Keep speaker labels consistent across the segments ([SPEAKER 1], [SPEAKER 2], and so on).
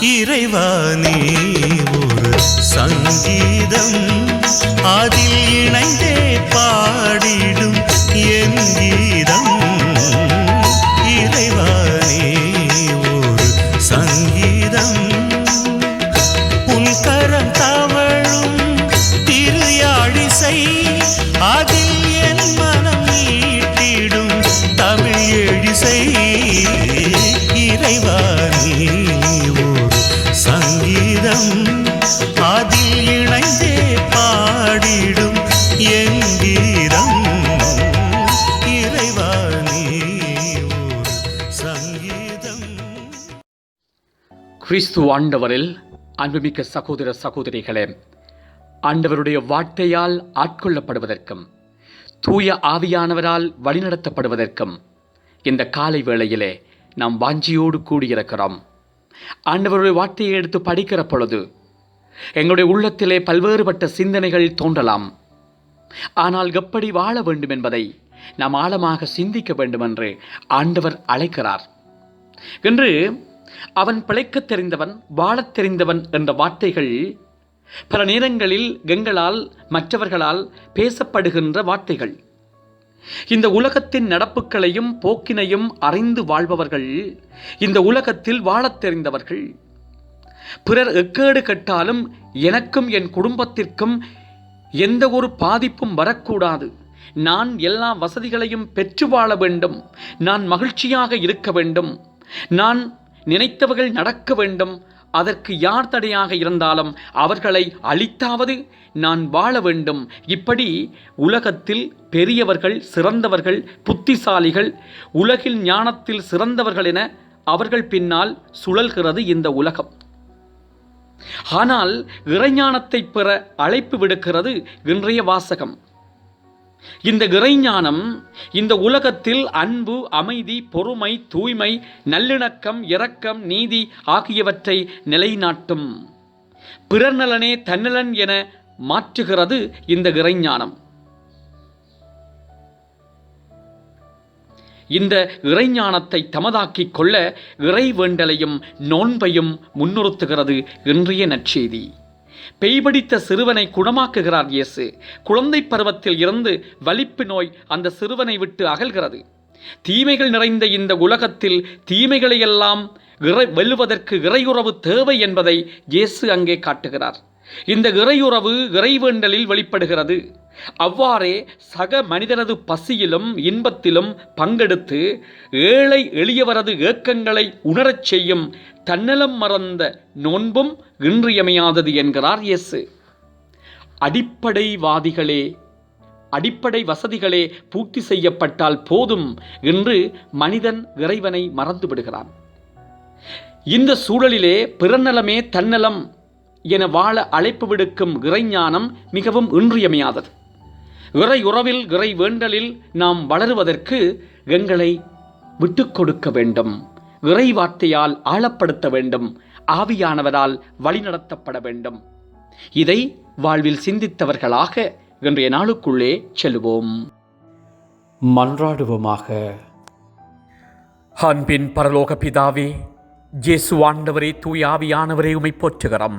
[SPEAKER 1] இறைவானே ஒரு சங்கீதம். அதில் இணைந்தே பாடிட
[SPEAKER 2] கிறிஸ்து ஆண்டவரில் அன்புமிக்க சகோதர சகோதரிகளே ஆண்டவருடைய வார்த்தையால் ஆட்கொள்ளப்படுவதற்கும் தூய ஆவியானவரால் வழிநடத்தப்படுவதற்கும் இந்த காலை வேளையிலே நாம் வாஞ்சியோடு கூடியிருக்கிறோம். ஆண்டவருடைய வார்த்தையை எடுத்து படிக்கிற பொழுது எங்களுடைய உள்ளத்திலே பல்வேறுபட்ட சிந்தனைகள் தோன்றலாம். ஆனால் எப்படி வாழ வேண்டும் என்பதை நாம் ஆழமாக சிந்திக்க வேண்டும் என்று ஆண்டவர் அழைக்கிறார். என்று அவன் பிழைக்கத் தெரிந்தவன் வாழத் தெரிந்தவன் என்ற வார்த்தைகள் பல நேரங்களில் எங்களால் மற்றவர்களால் பேசப்படுகின்ற வார்த்தைகள். இந்த உலகத்தின் நடப்புகளையும் போக்கினையும் அறிந்து வாழ்பவர்கள் இந்த உலகத்தில் வாழத் தெரிந்தவர்கள். பிறர் எக்கேடு கட்டாலும் எனக்கும் என் குடும்பத்திற்கும் எந்த ஒரு பாதிப்பும் வரக்கூடாது. நான் எல்லா வசதிகளையும் பெற்று வாழ வேண்டும். நான் மகிழ்ச்சியாக இருக்க வேண்டும். நான் நினைத்தவர்கள் நடக்க வேண்டும். அதற்கு யார் தடையாக இருந்தாலும் அவர்களை அழித்தாவது நான் வாழ வேண்டும். இப்படி உலகத்தில் பெரியவர்கள் சிறந்தவர்கள் புத்திசாலிகள் உலகில் ஞானத்தில் சிறந்தவர்கள் என அவர்கள் பின்னால் சுழல்கிறது இந்த உலகம். ஆனால் இறைஞானத்தை பெற அழைப்பு விடுக்கிறது இன்றைய வாசகம். இந்த இறைஞானம் இந்த உலகத்தில் அன்பு அமைதி பொறுமை தூய்மை நல்லிணக்கம் இரக்கம் நீதி ஆகியவற்றை நிலைநாட்டும். பிறர் நலனே தன்னலன் என மாற்றுகிறது இந்த இறைஞானம். இந்த இறைஞானத்தை தமதாக்கிக் கொள்ள இறை வேண்டலையும் நோன்பையும் முன்னிறுத்துகிறது இன்றைய நற்செய்தி. பெய்படித்த சிறுவனை குணமாக்குகிறார் இயேசு. குழந்தை பருவத்தில் இருந்து வலிப்பு நோய் அந்த சிறுவனை விட்டு அகல்கிறது. தீமைகள் நிறைந்த இந்த உலகத்தில் தீமைகளையெல்லாம் இறை வெல்லுவதற்கு இறையுறவு தேவை என்பதை இயேசு அங்கே காட்டுகிறார். இந்த இறையுறவு இறைவேண்டலில் வெளிப்படுகிறது. அவ்வாறே சக மனிதனது பசியிலும் இன்பத்திலும் பங்கெடுத்து ஏழை எளியவரது ஏக்கங்களை உணரச் செய்யும் தன்னலம் மறந்த நோன்பும் இன்றியமையாதது என்கிறார் இயேசு. அடிப்படைவாதிகளே அடிப்படை வசதிகளே பூர்த்தி செய்யப்பட்டால் போதும் என்று மனிதன் இறைவனை மறந்து விடுகிறான் இந்த சூழலிலே பிறநலமே தன்னலம் என வாழ அழைப்பு விடுக்கும் இறைஞானம் மிகவும் இன்றியமையாதது. இறை உறவில் இறை வேண்டலில் நாம் வளருவதற்கு எங்களை விட்டுக்கொடுக்க வேண்டும். இறை வார்த்தையால் ஆழப்படுத்த வேண்டும். ஆவியானவரால் வழிநடத்தப்பட வேண்டும். இதை வாழ்வில் சிந்தித்தவர்களாக இன்றைய நாளுக்குள்ளே செல்வோம். மன்றாடுவோமாக. அன்பின் பரலோக பிதாவே ஜேசு ஆண்டவரே தூய் ஆவியானவரே உமை போற்றுகிறோம்.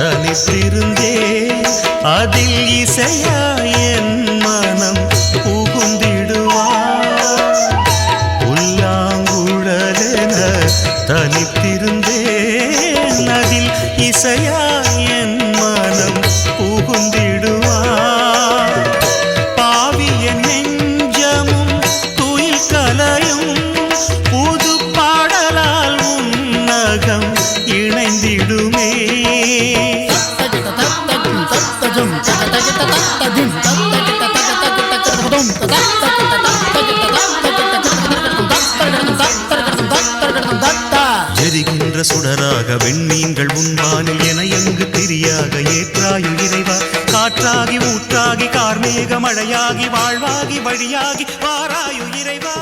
[SPEAKER 1] தனித்திருந்தே அதில் இசையா என் மனம் புகுந்திடுவார். புல்லாங்குழலென தனித்திருந்தேன் அதில் இசையா எரிகின்ற சுடராக வெண்மீன்கள் உன்வானில் என எங்கு திரியாக ஏற்றாயு இறைவா. காற்றாகி ஊற்றாகி கார்மேக மழையாகி வாழ்வாகி வழியாகி வாராயு இறைவா.